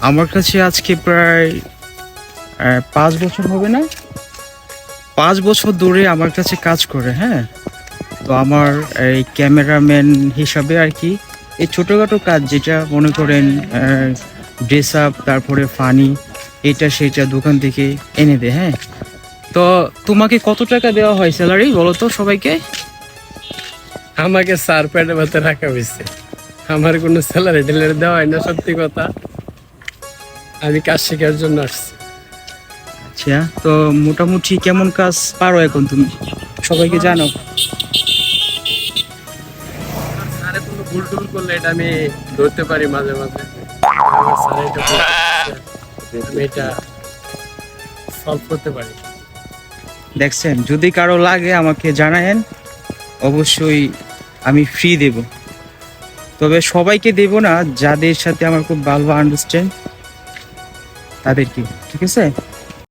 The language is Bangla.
আমার কাছে আজকে প্রায় পাঁচ বছর হবে না? পাঁচ বছর ধরে আমার কাছে কাজ করে হ্যাঁ? তো আমার এই ক্যামেরাম্যান হিসাবে আর কি, এই ছোটোখাটো কাজ যেটা মনে করেন ড্রেস আপ তারপরে ফানি এটা সেটা দোকান থেকে এনে দেয় হ্যাঁ? তো তোমাকে কত টাকা দেওয়া হয় স্যালারি বলো তো সবাইকে? আমাকে স্যার প্যাডে ভাতে রাখা হয়েছে। আমার কোনো স্যালারি টেলারি দেওয়া হয় না, সত্যি কথা। আমি কাজ শেখার জন্য আসছি। আচ্ছা তো মোটামুটি কেমন কাজ পারো এখন তুমি? সবাইকে জানো। স্যারে কোনো ভুল টুল করলে এটা আমি ধরতে পারি মাঝে মাঝে। স্যার এটা আমি এটা সলভ করতে পারি। দেখছেন যদি কারও লাগে আমাকে জানায়েন অবশ্যই আমি ফ্রি দেব। তবে সবাইকে দেব না যাদের সাথে আমার খুব ভালো আন্ডারস্ট্যান্ড তাদেরকে ঠিক আছে?